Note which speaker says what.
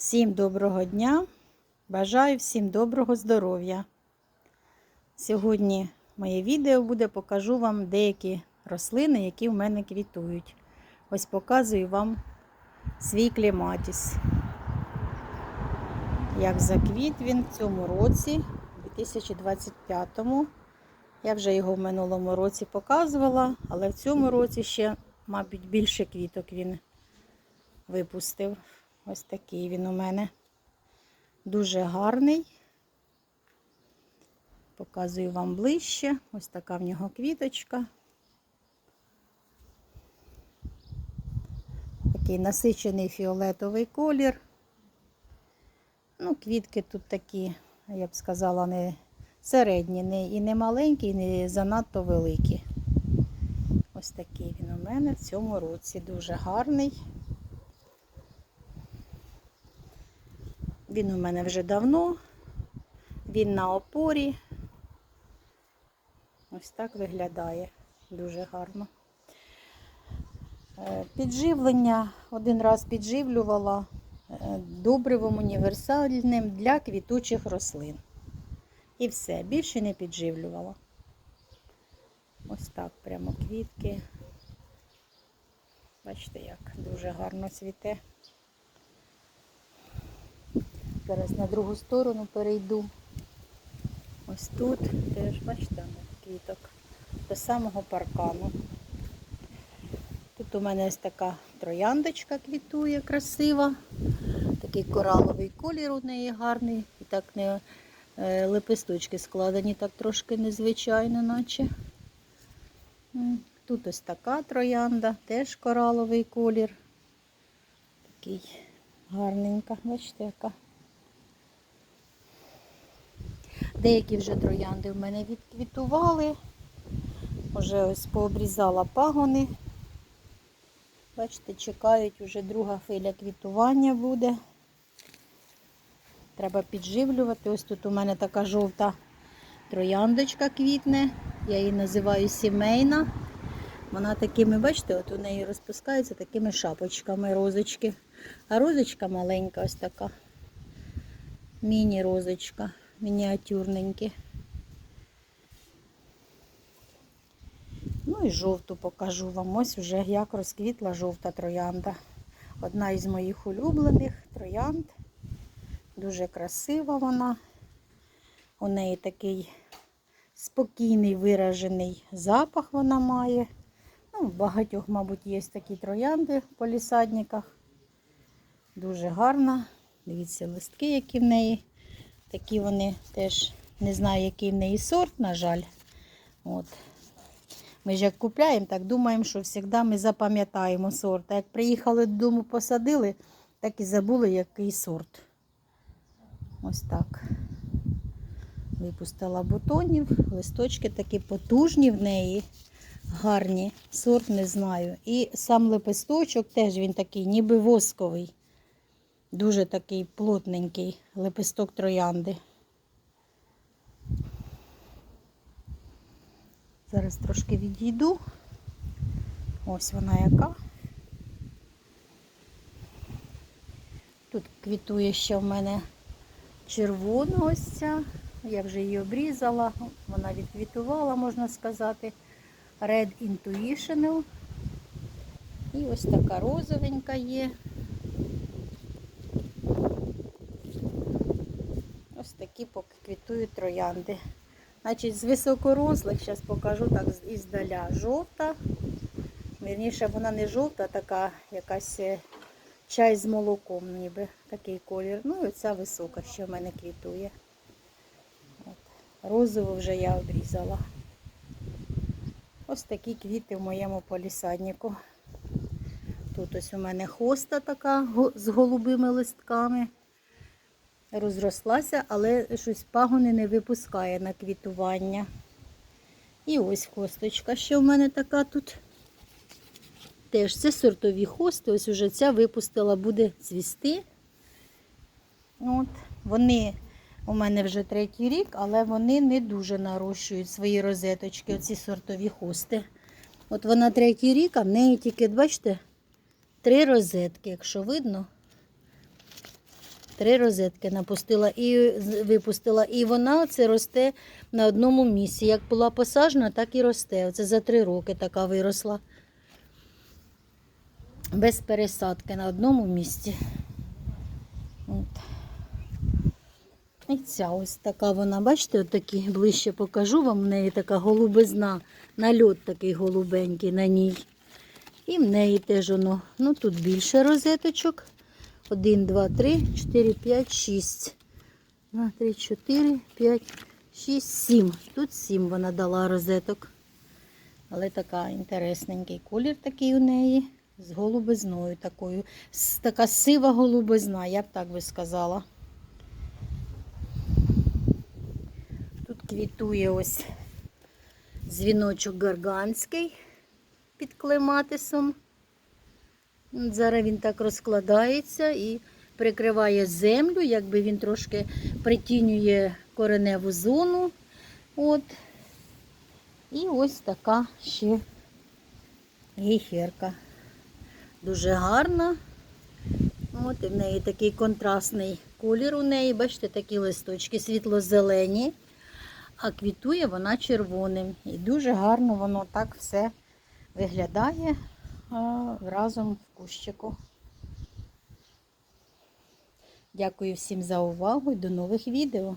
Speaker 1: Всім доброго дня! Бажаю всім доброго здоров'я. Сьогодні моє відео буде, покажу вам деякі рослини, які в мене квітують. Ось показую вам свій клематіс. Як заквіт він в цьому році, 2025-му. Я вже його в минулому році показувала, але в цьому році ще, мабуть, більше квіток він випустив. Ось такий він у мене. Дуже гарний. Показую вам ближче. Ось така в нього квіточка. Такий насичений фіолетовий колір. Ну, квітки тут такі, я б сказала, не середні, не, і не маленькі, і не занадто великі. Ось такий він у мене в цьому році. Дуже гарний. Він у мене вже давно, він на опорі. Ось так виглядає дуже гарно. Е, Підживлення один раз підживлювала е, добривом універсальним для квітучих рослин. І все, більше не підживлювала. Ось так прямо квітки. Бачите, як дуже гарно цвіте. Зараз на другу сторону перейду. Ось тут теж, бачите, квіток до самого паркану. Тут у мене ось така трояндочка квітує, красива. Такий кораловий колір у неї гарний. І так не е, лепесточки складені так трошки незвичайно, наче. Тут ось така троянда, теж кораловий колір. Такий гарненька, бачите, яка. Деякі вже троянди в мене відквітували. Вже ось пообрізала пагони. Бачите, чекають, вже друга хвиля квітування буде. Треба підживлювати. Ось тут у мене така жовта трояндочка квітне. Я її називаю сімейна. Вона такими, бачите, от у неї розпускаються такими шапочками розочки. А розочка маленька, ось така. Міні-розочка мініатюрненькі. Ну і жовту покажу вам. Ось вже як розквітла жовта троянда. Одна із моїх улюблених троянд. Дуже красива вона. У неї такий спокійний виражений запах вона має. Ну, в багатьох, мабуть, є такі троянди в полісадниках. Дуже гарна. Дивіться, листки, які в неї. Такі вони теж не знаю, який в неї сорт, на жаль. От. Ми ж як купляємо, так думаємо, що завжди ми запам'ятаємо сорт. А як приїхали додому, посадили, так і забули, який сорт. Ось так. Випустила бутонів, листочки такі потужні в неї, гарні. Сорт не знаю. І сам лепесточок теж він такий, ніби восковий. Дуже такий плотненький лепесток троянди. Зараз трошки відійду. Ось вона яка. Тут квітує ще в мене червона ось ця. Я вже її обрізала, вона відквітувала, можна сказати. Red Intuitional. І ось така розовенька є. Такі поки квітують троянди. Значить, з високорослих, зараз покажу так іздаля. Жовта. Вірніше, вона не жовта, така якась е, чай з молоком, ніби такий колір. Ну і оця висока, що в мене квітує. От. Розову вже я обрізала. Ось такі квіти в моєму полісаднику. Тут ось у мене хоста така з голубими листками розрослася, але щось пагони не випускає на квітування. І ось хосточка, ще в мене така тут. Теж це сортові хости. Ось уже ця випустила, буде цвісти. От. Вони у мене вже третій рік, але вони не дуже нарощують свої розеточки, оці сортові хости. От вона третій рік, а в неї тільки, бачите, три розетки, якщо видно. Три розетки напустила і випустила. І вона це росте на одному місці. Як була посаджена, так і росте. Оце за три роки така виросла. Без пересадки на одному місці. От. І ця ось така вона, бачите, отакі ближче покажу вам. В неї така голубизна, нальот такий голубенький на ній. І в неї теж воно. Ну тут більше розеточок. 1, 2, 3, 4, 5, 6. 2, 3, 4, 5, 6, 7. Тут 7 вона дала розеток. Але така інтересненький колір такий у неї. З голубизною такою. Така сива голубизна, я б так би сказала. Тут квітує ось дзвіночок гарганський під клематисом. Зараз він так розкладається і прикриває землю, якби він трошки притінює кореневу зону. От. І ось така ще гейхерка. Дуже гарна. От і в неї такий контрастний колір у неї. Бачите, такі листочки світло-зелені, а квітує вона червоним. І дуже гарно воно так все виглядає разом в кущику. Дякую всім за увагу і до нових відео.